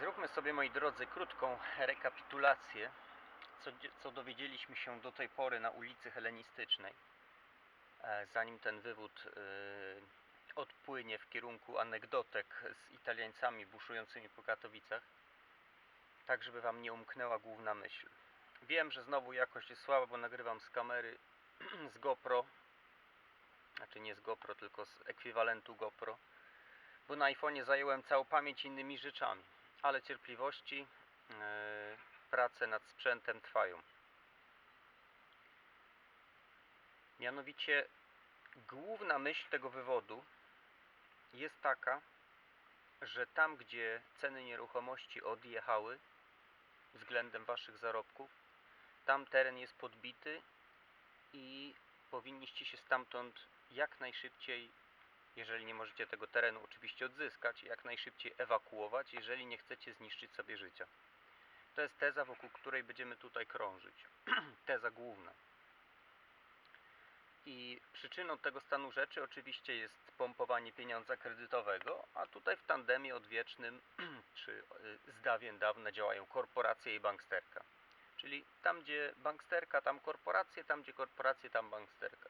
Zróbmy sobie, moi drodzy, krótką rekapitulację, co, co dowiedzieliśmy się do tej pory na ulicy Helenistycznej, e, zanim ten wywód e, odpłynie w kierunku anegdotek z Italiańcami buszującymi po Katowicach, tak żeby Wam nie umknęła główna myśl. Wiem, że znowu jakość jest słaba, bo nagrywam z kamery z GoPro, znaczy nie z GoPro, tylko z ekwiwalentu GoPro, bo na iPhone'ie zająłem całą pamięć innymi rzeczami ale cierpliwości, yy, prace nad sprzętem trwają. Mianowicie główna myśl tego wywodu jest taka, że tam, gdzie ceny nieruchomości odjechały względem waszych zarobków, tam teren jest podbity i powinniście się stamtąd jak najszybciej jeżeli nie możecie tego terenu oczywiście odzyskać, jak najszybciej ewakuować, jeżeli nie chcecie zniszczyć sobie życia. To jest teza, wokół której będziemy tutaj krążyć. teza główna. I przyczyną tego stanu rzeczy oczywiście jest pompowanie pieniądza kredytowego, a tutaj w tandemie odwiecznym, czy y, z dawien dawna działają korporacje i banksterka. Czyli tam, gdzie banksterka, tam korporacje, tam, gdzie korporacje, tam banksterka.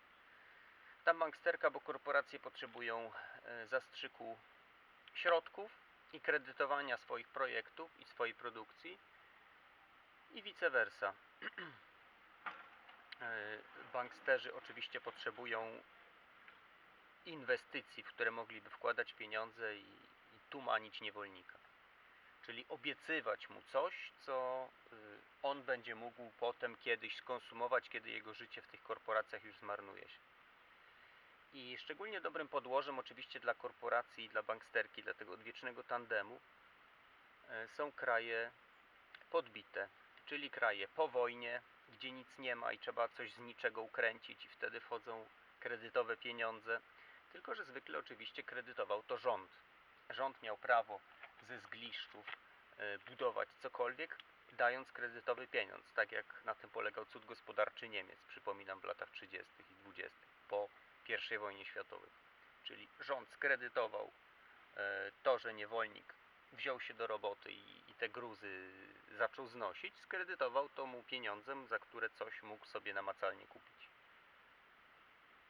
Tam banksterka, bo korporacje potrzebują e, zastrzyku środków i kredytowania swoich projektów i swojej produkcji i vice versa. E, Banksterzy oczywiście potrzebują inwestycji, w które mogliby wkładać pieniądze i, i tumanić niewolnika. Czyli obiecywać mu coś, co y, on będzie mógł potem kiedyś skonsumować, kiedy jego życie w tych korporacjach już zmarnuje się. I szczególnie dobrym podłożem oczywiście dla korporacji i dla banksterki, dla tego odwiecznego tandemu e, są kraje podbite, czyli kraje po wojnie, gdzie nic nie ma i trzeba coś z niczego ukręcić i wtedy wchodzą kredytowe pieniądze, tylko że zwykle oczywiście kredytował to rząd. Rząd miał prawo ze zgliszczów e, budować cokolwiek, dając kredytowy pieniądz, tak jak na tym polegał cud gospodarczy Niemiec, przypominam w latach 30. i 20. po i wojnie światowej. Czyli rząd skredytował e, to, że niewolnik wziął się do roboty i, i te gruzy zaczął znosić, skredytował to mu pieniądzem, za które coś mógł sobie namacalnie kupić.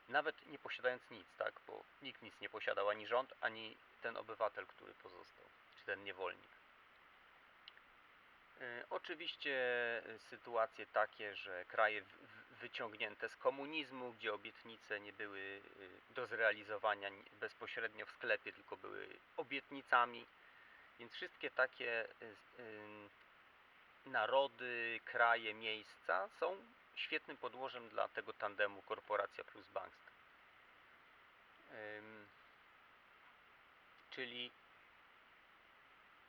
Nawet nie posiadając nic, tak? Bo nikt nic nie posiadał, ani rząd, ani ten obywatel, który pozostał, czy ten niewolnik. E, Oczywiście sytuacje takie, że kraje wyciągnięte z komunizmu, gdzie obietnice nie były e, do zrealizowania ni- bezpośrednio w sklepie, tylko były obietnicami. Więc wszystkie takie s- ym, narody, kraje, miejsca są świetnym podłożem dla tego tandemu korporacja plus bankster. Ym, Czyli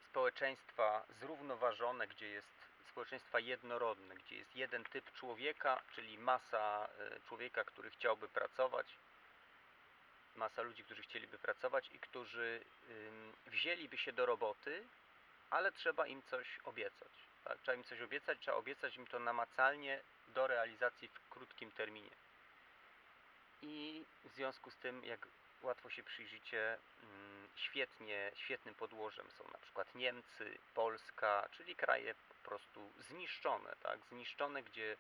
społeczeństwa zrównoważone, gdzie jest społeczeństwa jednorodne, gdzie jest jeden typ człowieka, czyli masa e, człowieka, który chciałby pracować, masa ludzi, którzy chcieliby pracować i którzy wzięliby się do roboty, ale trzeba im coś obiecać. Tak? Trzeba im coś obiecać, trzeba obiecać im to namacalnie do realizacji w krótkim terminie. I w związku z tym, jak łatwo się przyjrzycie, świetnie, świetnym podłożem są na przykład Niemcy, Polska, czyli kraje po prostu zniszczone, tak? Zniszczone, gdzie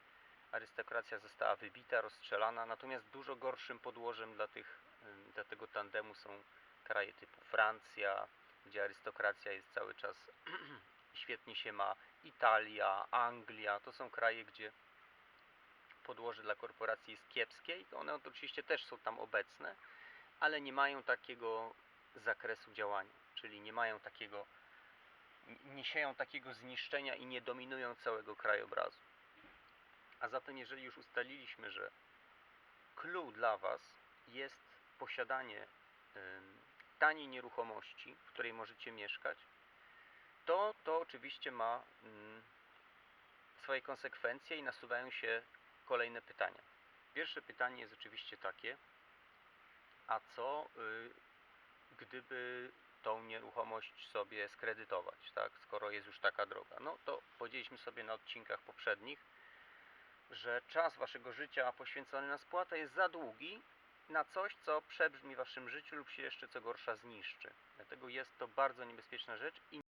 arystokracja została wybita, rozstrzelana, natomiast dużo gorszym podłożem dla, tych, dla tego tandemu są kraje typu Francja, gdzie arystokracja jest cały czas świetnie się ma, Italia, Anglia, to są kraje, gdzie podłoże dla korporacji jest kiepskie i one oczywiście też są tam obecne, ale nie mają takiego zakresu działania, czyli nie mają takiego, nie sieją takiego zniszczenia i nie dominują całego krajobrazu. A zatem jeżeli już ustaliliśmy, że clue dla Was jest posiadanie taniej nieruchomości, w której możecie mieszkać, to to oczywiście ma swoje konsekwencje i nasuwają się kolejne pytania. Pierwsze pytanie jest oczywiście takie, a co y, gdyby tą nieruchomość sobie skredytować, tak? skoro jest już taka droga? No to powiedzieliśmy sobie na odcinkach poprzednich, że czas waszego życia poświęcony na spłatę jest za długi na coś, co przebrzmi w waszym życiu lub się jeszcze co gorsza zniszczy. Dlatego jest to bardzo niebezpieczna rzecz i